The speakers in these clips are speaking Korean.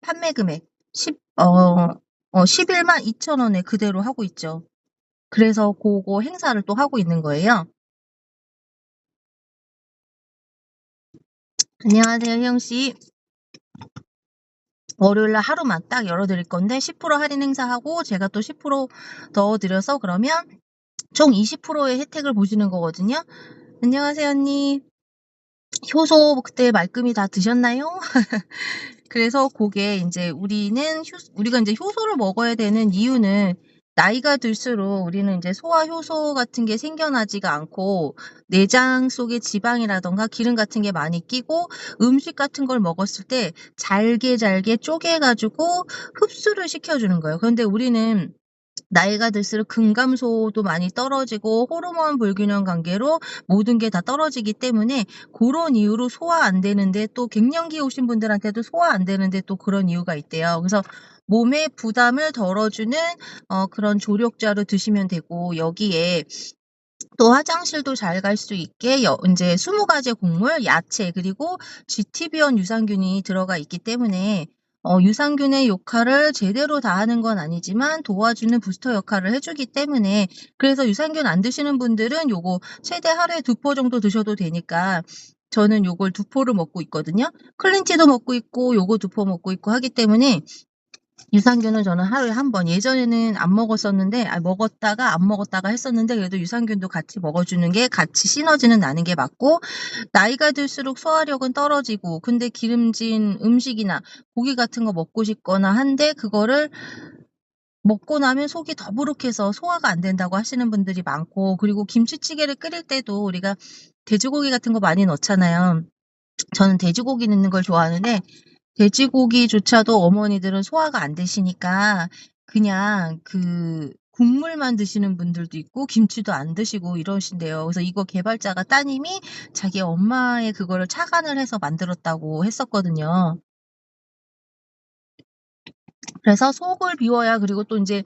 판매 금액 10, 어, 어, 11만 2천 원에 그대로 하고 있죠. 그래서 그거 행사를 또 하고 있는 거예요. 안녕하세요, 혜영씨. 월요일날 하루만 딱 열어드릴 건데 10% 할인 행사하고 제가 또 10% 넣어드려서 그러면 총 20%의 혜택을 보시는 거거든요. 안녕하세요, 언니. 효소 그때 말끔히 다 드셨나요? 그래서 그게 이제 우리는 효, 우리가 이제 효소를 먹어야 되는 이유는 나이가 들수록 우리는 이제 소화 효소 같은 게 생겨나지가 않고 내장 속에 지방이라던가 기름 같은 게 많이 끼고 음식 같은 걸 먹었을 때 잘게 잘게 쪼개가지고 흡수를 시켜주는 거예요. 그런데 우리는 나이가 들수록 근감소도 많이 떨어지고 호르몬 불균형 관계로 모든 게 다 떨어지기 때문에 그런 이유로 소화 안 되는데 또 갱년기 오신 분들한테도 소화 안 되는데 또 그런 이유가 있대요. 그래서 몸의 부담을 덜어주는 어, 그런 조력자로 드시면 되고 여기에 또 화장실도 잘 갈 수 있게 여, 이제 20가지 곡물, 야채 그리고 GTB원 유산균이 들어가 있기 때문에 어, 유산균의 역할을 제대로 다 하는 건 아니지만 도와주는 부스터 역할을 해주기 때문에 그래서 유산균 안 드시는 분들은 요거 최대 하루에 두 포 정도 드셔도 되니까 저는 요걸 두 포를 먹고 있거든요. 클린티도 먹고 있고 요거 두 포 먹고 있고 하기 때문에 유산균은 저는 하루에 한 번, 예전에는 안 먹었었는데, 아, 먹었다가 안 먹었다가 했었는데, 그래도 유산균도 같이 먹어주는 게 같이 시너지는 나는 게 맞고, 나이가 들수록 소화력은 떨어지고, 근데 기름진 음식이나 고기 같은 거 먹고 싶거나 한데, 그거를 먹고 나면 속이 더부룩해서 소화가 안 된다고 하시는 분들이 많고, 그리고 김치찌개를 끓일 때도 우리가 돼지고기 같은 거 많이 넣잖아요. 저는 돼지고기 넣는 걸 좋아하는데, 돼지고기조차도 어머니들은 소화가 안 되시니까 그냥 그 국물만 드시는 분들도 있고 김치도 안 드시고 이러신대요. 그래서 이거 개발자가 따님이 자기 엄마의 그거를 착안을 해서 만들었다고 했었거든요. 그래서 속을 비워야 그리고 또 이제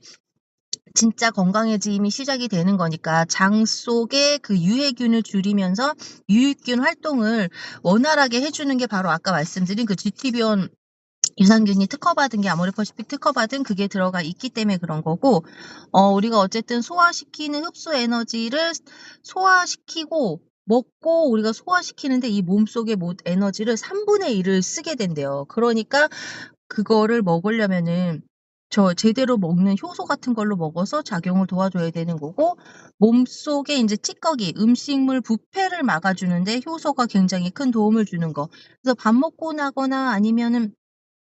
진짜 건강해짐이 시작이 되는 거니까 장 속에 그 유해균을 줄이면서 유익균 활동을 원활하게 해주는 게 바로 아까 말씀드린 그 GT비온 유산균이 특허받은 게 아모레퍼시픽 특허받은 그게 들어가 있기 때문에 그런 거고 어 우리가 어쨌든 소화시키는 흡수 에너지를 소화시키고 먹고 우리가 소화시키는데 이 몸속의 에너지를 3분의 1을 쓰게 된대요. 그러니까 그거를 먹으려면은 저 제대로 먹는 효소 같은 걸로 먹어서 작용을 도와줘야 되는 거고 몸속에 이제 찌꺼기, 음식물 부패를 막아주는데 효소가 굉장히 큰 도움을 주는 거. 그래서 밥 먹고 나거나 아니면은